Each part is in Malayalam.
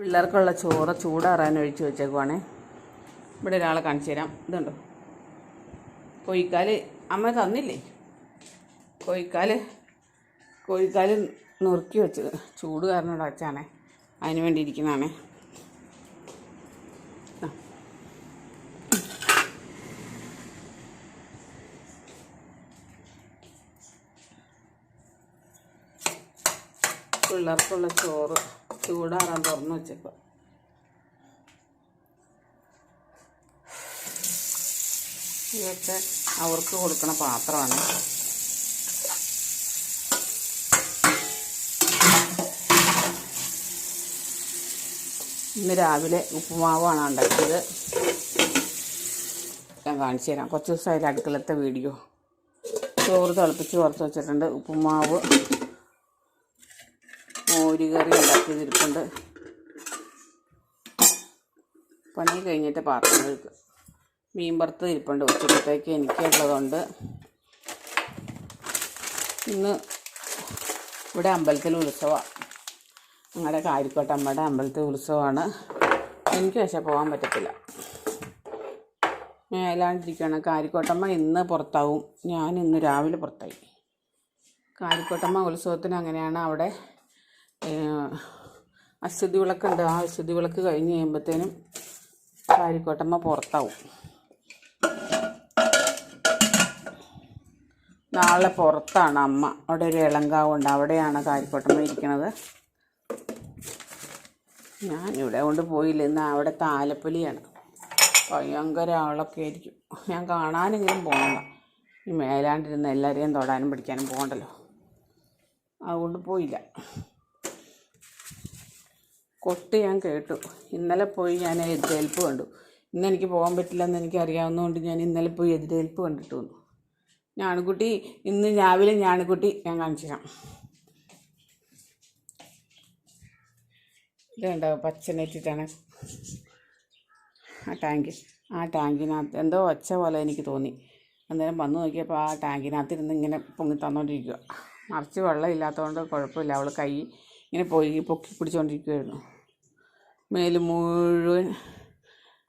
പിള്ളേർക്കുള്ള ചോറ് ചൂടാറാൻ ഒഴിച്ച് വെച്ചേക്കുവാണേ. ഇവിടെ ഒരാളെ കാണിച്ചു തരാം. ഇതുണ്ടോ? കോഴിക്കാൽ അമ്മ തന്നില്ലേ? കോഴിക്കാൽ കോഴിക്കാൽ നുറുക്കി വെച്ചത്. ചൂട് കാരണം ഇവിടെ വെച്ചാണേ. അതിന് വേണ്ടി ഇരിക്കുന്നതാണേ. പിള്ളേർക്കുള്ള ചോറ്. ചൂടാറാൻ തുറന്നു വെച്ചപ്പോൾ ഇതൊക്കെ അവർക്ക് കൊടുക്കുന്ന പാത്രമാണ്. ഇന്ന് രാവിലെ ഉപ്പുമാവാണ് ഉണ്ടാക്കിയത്. ഞാൻ കാണിച്ചു തരാം. കുറച്ച് ദിവസമായാലും അടുക്കളത്തെ വീഡിയോ. ചോറ് തിളപ്പിച്ച് കുറച്ച് വെച്ചിട്ടുണ്ട് ഉപ്പുമാവ്. മോര് കറി ഉണ്ടാക്കിയതിരിപ്പുണ്ട്. പണി കഴിഞ്ഞിട്ട് പാത്രം കഴുകുക മീൻ വറുത്തത് ഇരിപ്പുണ്ട് ഉച്ചക്കത്തേക്ക് എനിക്കുള്ളതുകൊണ്ട് ഇന്ന് ഇവിടെ അമ്പലത്തിൽ ഉത്സവമാണ് ഞങ്ങളുടെ കാരിക്കോട്ട അമ്മയുടെ അമ്പലത്തിൽ ഉത്സവമാണ്. എനിക്ക് പക്ഷേ പോകാൻ പറ്റത്തില്ല. മേലാണ്ടിരിക്കുകയാണ് കാരിക്കോട്ടമ്മ ഇന്ന് പുറത്താവും. ഞാൻ ഇന്ന് രാവിലെ പുറത്തായി. കാരിക്കോട്ടമ്മ ഉത്സവത്തിന് അങ്ങനെയാണ് അവിടെ അശ്വതി വിളക്കുണ്ട് ആ അശ്വതി വിളക്ക് കഴിഞ്ഞ് കഴിയുമ്പോഴത്തേനും കാരിക്കോട്ടമ്മ പുറത്താവും. നാളെ പുറത്താണ് അമ്മ. അവിടെ ഒരു ഇളങ്കാവുണ്ട്. അവിടെയാണ് കാരിക്കോട്ടമ്മ ഇരിക്കുന്നത് ഞാൻ ഇവിടെ കൊണ്ട് പോയില്ല. ഇന്ന് അവിടെ താലപ്പൊലിയാണ്. ഭയങ്കര ആളൊക്കെ ആയിരിക്കും. ഞാൻ കാണാനെങ്കിലും പോകണ്ട. ഈ മേലാണ്ടിരുന്ന് എല്ലാവരെയും തൊടാനും പിടിക്കാനും പോകണ്ടല്ലോ. അതുകൊണ്ട് പോയില്ല. കൊട്ട് ഞാൻ കേട്ടു. ഇന്നലെ പോയി ഞാൻ എതിരേൽപ്പ് കണ്ടു. ഇന്ന് എനിക്ക് പോകാൻ പറ്റില്ലെന്ന് എനിക്ക് അറിയാവുന്നതുകൊണ്ട് ഞാൻ ഇന്നലെ പോയി എതിരേൽപ്പ് കണ്ടിട്ട് വന്നു. ഞാണിക്കുട്ടി ഇന്ന് രാവിലെ ഞാണിക്കുട്ടി ഞാൻ കാണിച്ചു തരാം. ഇതുണ്ടോ പച്ചനെറ്റിട്ടാണ് ആ ടാങ്ക് ആ ടാങ്കിനകത്ത് എന്തോ ഒച്ച പോലെ എനിക്ക് തോന്നി. അന്നേരം വന്നു നോക്കിയപ്പോൾ ആ ടാങ്കിനകത്ത് ഇരുന്ന് ഇങ്ങനെ പൊങ്ങി തന്നുകൊണ്ടിരിക്കുക മറിച്ച് വെള്ളം ഇല്ലാത്തതുകൊണ്ട് കുഴപ്പമില്ല. അവൾ കൈ ഇങ്ങനെ പോയി പൊക്കി പിടിച്ചുകൊണ്ടിരിക്കുകയായിരുന്നു മേൽ മുഴുവൻ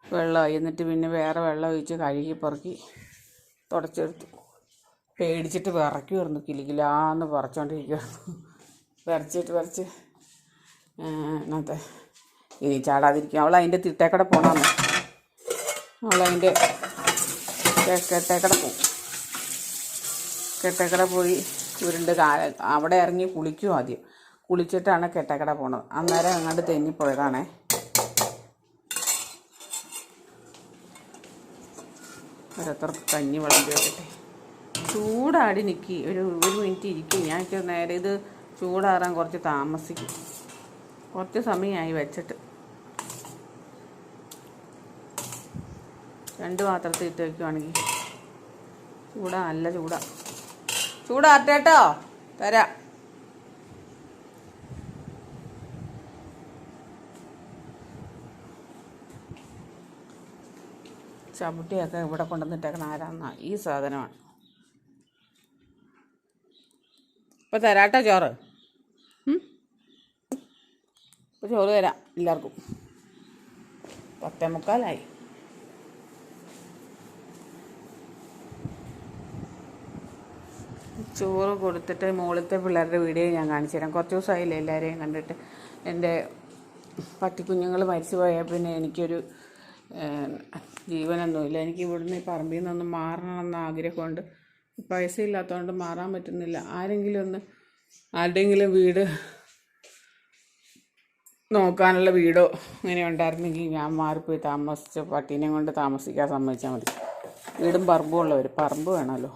വെള്ളമായി. എന്നിട്ട് പിന്നെ വേറെ വെള്ളം ഒഴിച്ച് കഴുകി പെറുക്കി തുടച്ചെടുത്തു. പേടിച്ചിട്ട് വിറയ്ക്കുമായിരുന്നു കിലുകിലാന്ന് പറിച്ചുകൊണ്ടിരിക്കുമായിരുന്നു വിറച്ചിട്ട് വിറച്ച് എന്നത്തെ ഇനി ചാടാതിരിക്കും. അവൾ അതിന്റെ തിട്ടേക്കടെ പോകണമെന്ന് അവൾ അതിന്റെ കെട്ടേക്കടെ പോകും കെട്ടേക്കട പോയി ഉരുണ്ട് കാല അവിടെ ഇറങ്ങി കുളിക്കും ആദ്യം. കുളിച്ചിട്ടാണ് കെട്ടക്കട പോണത്. അന്നേരം അങ്ങോട്ട് തെന്നിപ്പോയതാണേ ഓരോരുത്തർക്ക് കഞ്ഞി വിളമ്പി വെക്കട്ടെ. ചൂടാടി നിൽക്കി ഒരു ഒരു മിനിറ്റ് ഇരിക്കും. ഞാൻ നേരെ ഇത് ചൂടാറാൻ കുറച്ച് താമസിക്കും. കുറച്ച് സമയമായി വെച്ചിട്ട്. രണ്ട് പാത്രത്തിൽ ഇട്ട് വയ്ക്കുവാണെങ്കിൽ ചൂടാ നല്ല ചൂടാ. ചൂടാറ്റേട്ടോ തരാം. ചവിട്ടിയൊക്കെ ഇവിടെ കൊണ്ടുവന്നിട്ടേക്കണ ആരാന്നാ? ഈ സാധനമാണ്. ഇപ്പം തരാട്ടോ ചോറ്. ഉം? ഇപ്പം ചോറ് തരാം എല്ലാവർക്കും. പത്തേ മുക്കാലായി ചോറ് കൊടുത്തിട്ട് മുകളിലത്തെ പിള്ളേരുടെ വീഡിയോ ഞാൻ കാണിച്ചു തരാം. കുറച്ച് ദിവസമായില്ലേ എല്ലാവരെയും കണ്ടിട്ട്. എന്റെ പട്ടിക്കുഞ്ഞുങ്ങൾ മരിച്ചു പോയാൽ പിന്നെ എനിക്കൊരു ജീവനൊന്നുമില്ല എനിക്ക് ഇവിടുന്ന് ഈ പറമ്പിൽ നിന്നൊന്ന് മാറണമെന്ന് ആഗ്രഹമുണ്ട്. പൈസ ഇല്ലാത്തതുകൊണ്ട് മാറാൻ പറ്റുന്നില്ല. ആരെങ്കിലും ഒന്ന് ആരുടെയെങ്കിലും വീട് നോക്കാനുള്ള വീടോ ഇങ്ങനെ ഉണ്ടായിരുന്നെങ്കിൽ ഞാൻ മാറിപ്പോയി താമസിച്ച് പട്ടീനെ കൊണ്ട് താമസിക്കാൻ സമ്മതിച്ചാൽ മതി. വീടും പറമ്പും ഉള്ളവർ പറമ്പ് വേണമല്ലോ.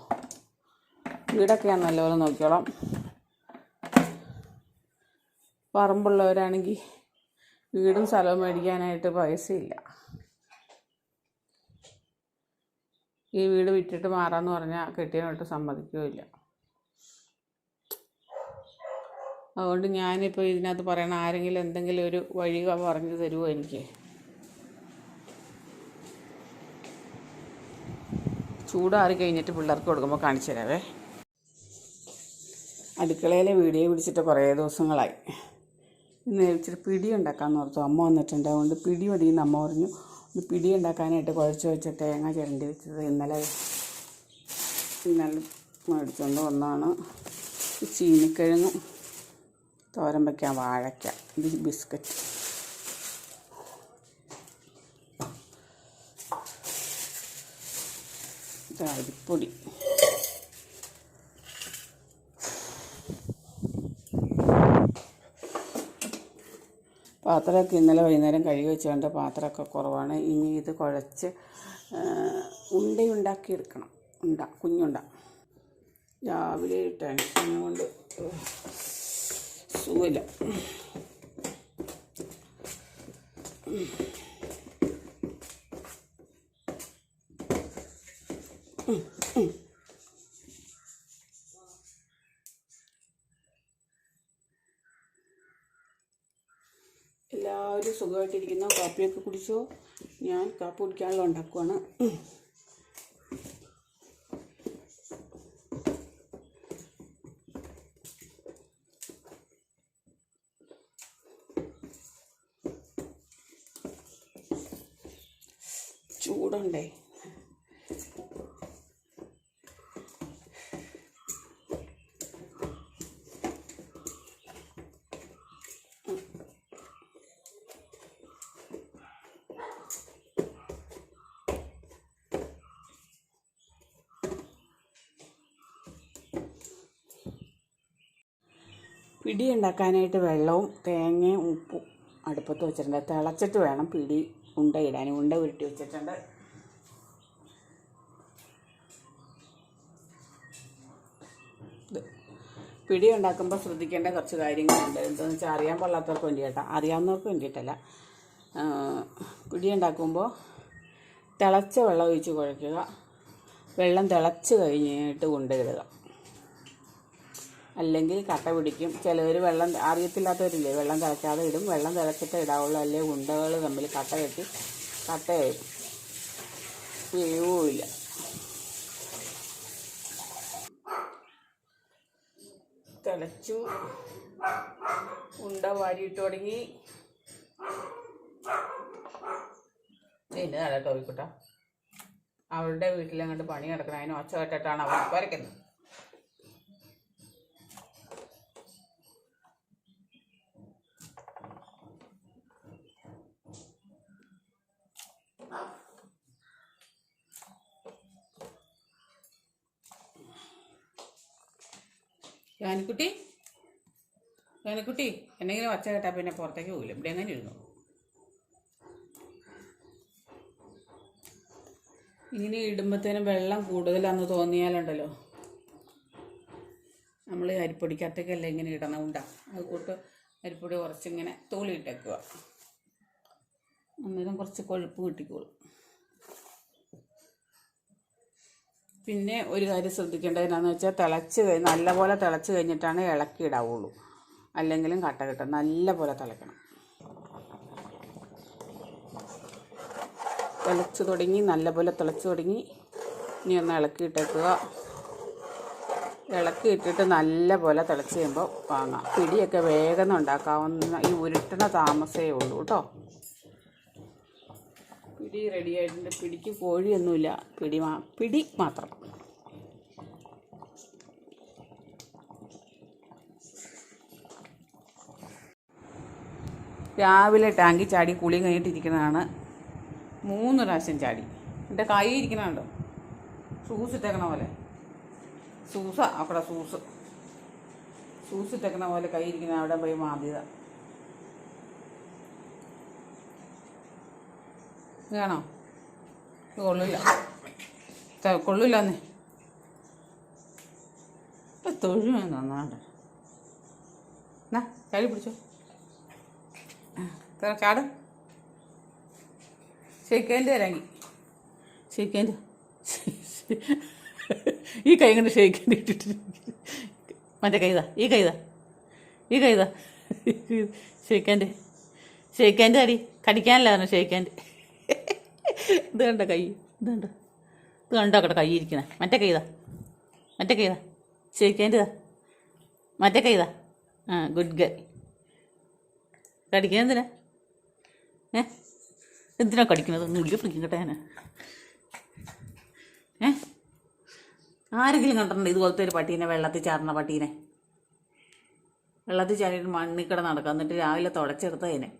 വീടൊക്കെ ഞാൻ നല്ലപോലെ നോക്കിക്കോളാം. പറമ്പുള്ളവരാണെങ്കിൽ വീടും സ്ഥലവും മേടിക്കാനായിട്ട് പൈസയില്ല. ഈ വീട് വിറ്റിട്ട് മാറാമെന്ന് പറഞ്ഞാൽ കെട്ടിയനോട്ട് സമ്മതിക്കുകയില്ല. അതുകൊണ്ട് ഞാനിപ്പോൾ ഇതിനകത്ത് പറയണ ആരെങ്കിലും എന്തെങ്കിലും ഒരു വഴി പറഞ്ഞു തരുമോ എനിക്ക്? ചൂടാറി കഴിഞ്ഞിട്ട് പിള്ളേർക്ക് കൊടുക്കുമ്പോൾ കാണിച്ചു തരാവേ. അടുക്കളയിലെ വീഡിയോ പിടിച്ചിട്ട് കുറേ ദിവസങ്ങളായി. ഇന്ന് ഇച്ചിരി പിടി ഉണ്ടാക്കാമെന്ന് ഓർത്തു. അമ്മ വന്നിട്ടുണ്ട്. അതുകൊണ്ട് പിടി എന്ന് അമ്മ പറഞ്ഞു. പിടി ഉണ്ടാക്കാനായിട്ട് കുഴച്ച് വെച്ച തേങ്ങ ചിരണ്ടി വെച്ചത്. ഇന്നലെ ഇന്നലെ മേടിച്ചുകൊണ്ട് വന്നതാണ്. ചീനിക്കിഴങ്ങും തോരം വയ്ക്കാൻ വാഴയ്ക്ക ഇത് ബിസ്ക്കറ്റ്. അരിപ്പൊടി. പാത്രമൊക്കെ ഇന്നലെ വൈകുന്നേരം കഴുകി വെച്ചുകൊണ്ട് പാത്രമൊക്കെ കുറവാണ്. ഇനി ഇത് കുഴച്ച് ഉണ്ടയുണ്ടാക്കി എടുക്കണം ഉണ്ട കുഞ്ഞുണ്ട. രാവിലെ ടെൻഷൻ കൊണ്ട് സുഖമില്ല. സുഖമായിട്ടിരിക്കുന്നു. കാപ്പിയൊക്കെ കുടിച്ചോ? ഞാൻ കാപ്പി കുടിക്കാനുള്ള ഉണ്ടാക്കുവാണ്. പിടി ഉണ്ടാക്കാനായിട്ട് വെള്ളവും തേങ്ങയും ഉപ്പും അടുപ്പത്ത് വെച്ചിട്ടുണ്ട്. തിളച്ചിട്ട് വേണം പിടി ഉണ്ട ഇടാൻ. ഉണ്ട ഉരുട്ടി വെച്ചിട്ടുണ്ട്. പിടി ഉണ്ടാക്കുമ്പോൾ ശ്രദ്ധിക്കേണ്ട കുറച്ച് കാര്യങ്ങളുണ്ട്. എന്താണെന്ന് വെച്ചാൽ അറിയാൻ പാടില്ലാത്തവർക്ക് വേണ്ടിയിട്ടാണ് അറിയാവുന്നവർക്ക് വേണ്ടിയിട്ടല്ല. പിടി ഉണ്ടാക്കുമ്പോൾ തിളച്ച വെള്ളം ഒഴിച്ച് കുഴയ്ക്കുക വെള്ളം തിളച്ച് കഴിഞ്ഞിട്ട് കൊണ്ടിടുക അല്ലെങ്കിൽ കട്ട പിടിക്കും. ചിലവർ വെള്ളം അറിയത്തില്ലാത്തവരില്ലേ? വെള്ളം തിളയ്ക്കാതെ ഇടും. വെള്ളം തിളച്ചിട്ട് ഇടാവുള്ളൂ. അല്ലെങ്കിൽ ഉണ്ടകൾ തമ്മിൽ കട്ട കെട്ടി. കട്ടയായി വേവുമില്ല തിളച്ചു. ഉണ്ട വാരിയിട്ട് തുടങ്ങി. പിന്നെ നല്ല ടോവിക്കുട്ട അവളുടെ വീട്ടിലങ്ങോട്ട് പണി കിടക്കണം അതിന് ഒച്ച കേട്ടിട്ടാണ് അവൾ വരയ്ക്കുന്നത്. യാനിക്കുട്ടി യാനിക്കുട്ടി എന്നെങ്കിലും ഒച്ച കേട്ടാൽ പിന്നെ പുറത്തേക്ക് പോകില്ല ഇവിടെ എങ്ങനെ ഇരുന്നു? ഇങ്ങനെ ഇടുമ്പോഴത്തേനും വെള്ളം കൂടുതലാന്ന് തോന്നിയാലുണ്ടല്ലോ. നമ്മൾ അരിപ്പൊടിക്കകത്തേക്കല്ല ഇങ്ങനെ ഇടണം ഉണ്ടാ. അത് കൂട്ട് അരിപ്പൊടി കുറച്ചിങ്ങനെ തോളിയിട്ടേക്കുക അന്നേരം കുറച്ച് കൊഴുപ്പ് കിട്ടിക്കോളും. പിന്നെ ഒരു കാര്യം ശ്രദ്ധിക്കേണ്ടത് എന്നാന്ന് വെച്ചാൽ തിളച്ച് കഴിഞ്ഞ് നല്ലപോലെ തിളച്ച് കഴിഞ്ഞിട്ടാണ് ഇളക്കി ഇടാവുള്ളൂ. അല്ലെങ്കിലും കട്ട കിട്ടും നല്ലപോലെ തിളയ്ക്കണം തിളച്ച് തുടങ്ങി നല്ലപോലെ തിളച്ച് തുടങ്ങി. ഇനി ഒന്ന് ഇളക്കി ഇട്ടേക്കുക. ഇളക്കി ഇട്ടിട്ട് നല്ലപോലെ തിളച്ച് കഴിയുമ്പോൾ വാങ്ങാം. പിടിയൊക്കെ വേഗം ഉണ്ടാക്കാവുന്ന ഈ ഉരുട്ടണ താമസമേ ഉള്ളൂ കേട്ടോ. പിടി റെഡി ആയിട്ടുണ്ട്. പിടിക്ക് കോഴിയൊന്നുമില്ല. പിടി മാ പിടി മാത്രം. രാവിലെ ടാങ്കി ചാടി കുളി കഴിഞ്ഞിട്ടിരിക്കുന്നതാണ് മൂന്ന് പ്രാവശ്യം ചാടി. എന്റെ കൈ ഇരിക്കണുണ്ടോ? സൂസ് ഇട്ടേക്കണ പോലെ. സൂസ അവിടെ സൂസ് സൂസ് ഇട്ടേക്കണ പോലെ കൈ ഇരിക്കുന്ന അവിടെ പോയി മാന്തിയത. ഇത് കൊള്ളില്ല. ത- കൊള്ളില്ലെന്നേ. ഇപ്പം തൊഴുമ നന്നാണ്ട് എന്നാ കഴി പിടിച്ചോ. ചാട്. ഷെയ്ക്കേന്റെ ഇറങ്ങി ഷെയ്ക്കേന്റെ ഈ കൈ കൊണ്ട് ഷെയ്ക്കേന്റെ ഇട്ടിട്ട് മറ്റേ കൈതാ ഈ കൈതാ ഈ കൈതാ ഷെയ്ക്കേന്റെ ഷെയ്ക്കേന്റെ അടി കടിക്കാനല്ലായിരുന്നു ഷെയ്ക്കേന്റെ ഇത് കണ്ട കൈ ഇത് കണ്ട. ഇത് കണ്ടോ കേട്ടോ കൈ ഇരിക്കണേ? മറ്റേ കൈതാ മറ്റേ കൈതാ ഇതാ. മറ്റേ കൈതാ ആ ഗുഡ് ഗൈ കടിക്കാൻ എന്തിനാ? ഏ? എന്തിനാ കടിക്കുന്നത്? നുള്ളി പിടിക്കട്ടെ ഞാൻ ഏ? ആരെങ്കിലും കണ്ടിട്ടുണ്ട് ഇതുപോലത്തെ ഒരു പട്ടീനെ വെള്ളത്തിൽ ചാടുന്ന പട്ടീനെ? വെള്ളത്തിൽ ചാടിയിട്ട് മണ്ണിൽ കിട നടക്കുക എന്നിട്ട് രാവിലെ തുടച്ചെടുത്തതിനെ.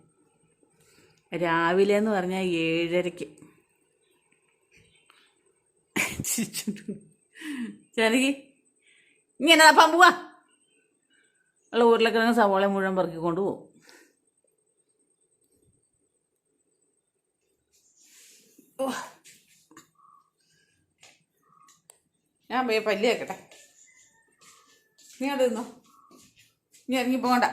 രാവിലെ എന്ന് പറഞ്ഞാൽ ഏഴരയ്ക്ക്. ചെനകി ഇങ്ങനെ അപ്പം പോവാ ഉള്ള ഉരുളക്കിഴങ്ങ് സവാള മുഴുവൻ പറക്കിക്കൊണ്ട് കൊണ്ടുപോകും ഞാൻ പോയി പല്ലി വെക്കട്ടെ. നീ അത് നിന്നോ നീ ഇറങ്ങി പോകണ്ട.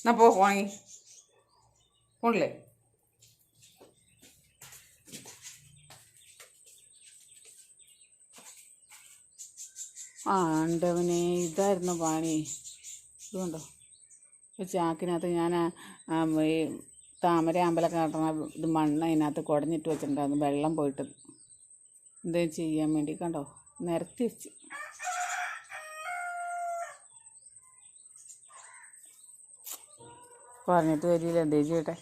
എന്നാ പോ വാങ്ങി പോണില്ലേ? ആണ്ടവനെ ഇതായിരുന്നു പണി. ഇതുകൊണ്ടോ ചാക്കിനകത്ത് ഞാൻ ഈ താമര അമ്പലമൊക്കെ കട്ടണ ഇത് മണ്ണ് അതിനകത്ത് കുടഞ്ഞിട്ട് വെച്ചിട്ടുണ്ടായിരുന്നു. വെള്ളം പോയിട്ട് എന്തേലും ചെയ്യാൻ വേണ്ടി കണ്ടോ? നിരത്തി വെച്ച്. പറഞ്ഞിട്ട് വരില്ല എന്തേ ചെയ്യട്ടെ?